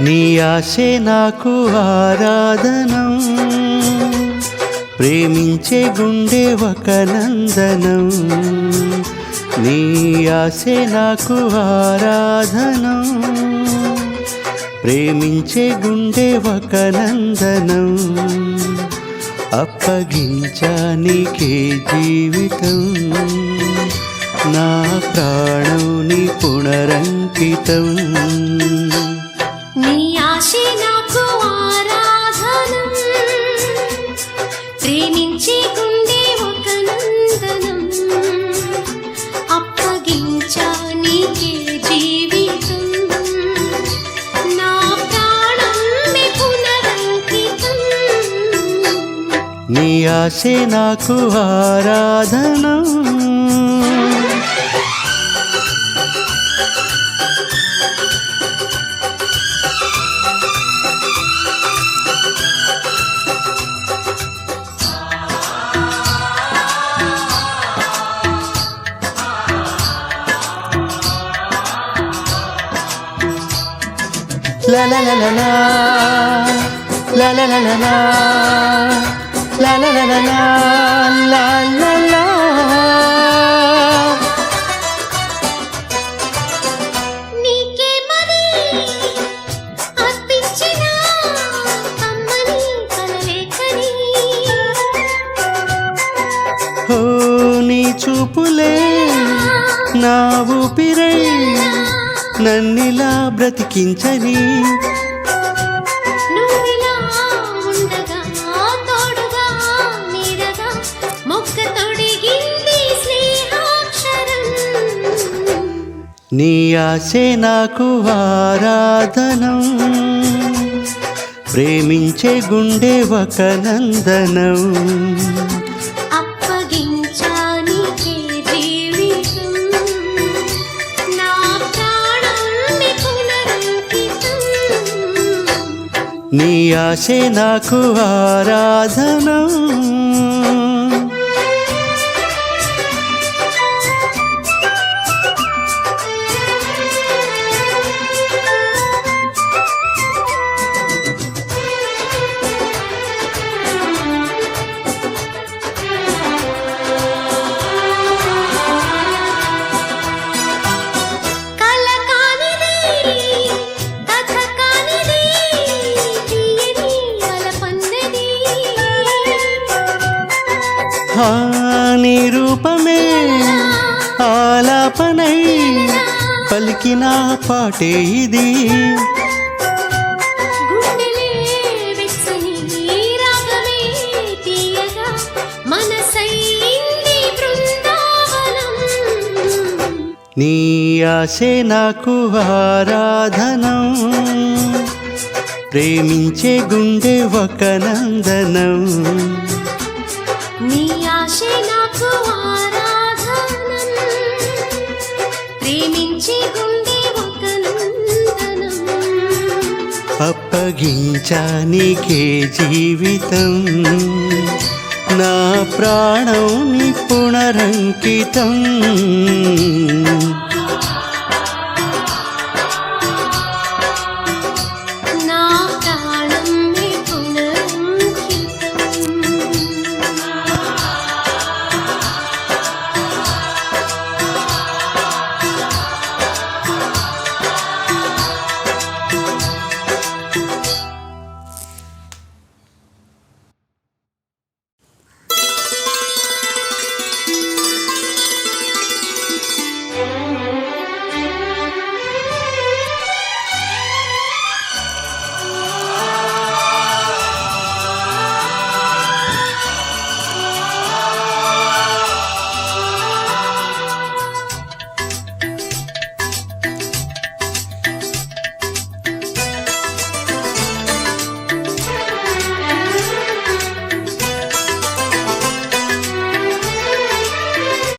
నీ ఆశే నాకు ఆరాధనం. ప్రేమించే గుండె ఒక నందనం. నీ ఆశే నాకు ఆరాధనం. ప్రేమించే గుండె ఒక నందనం. అప్పగించానికే జీవితం. నా ప్రాణం నీ పునరంకితం. నీ ఆశే నాకు ఆరాధనం ప్రేమించే గుండె ఒక నందనం అప్పగించా నీకే జీవితం. నా ప్రాణం పునరంకితం. నీ ఆశే నాకు ఆరాధనం. La la la la la La la la la la La la la la la La la చూపులే నా ఊపిరై నన్నిలా బ్రతికించని. నీ ఆశే నాకు ఆరాధనం. ప్రేమించే గుండె ఒక నందనం. నీ ఆశే నాకు ఆరాధనం. ఆ నీ రూపమే ఆలాపనై పలికిన పాటే ఇది. నీ ఆశే నాకు ఆరాధనం. ప్రేమించే గుండె ఒక నందనం. నీ ఆశే నాకు ఆరాధనం ప్రేమించి గుండె ఒక నందనం అప్పగించానికే జీవితం నా ప్రాణం పునరంకితం.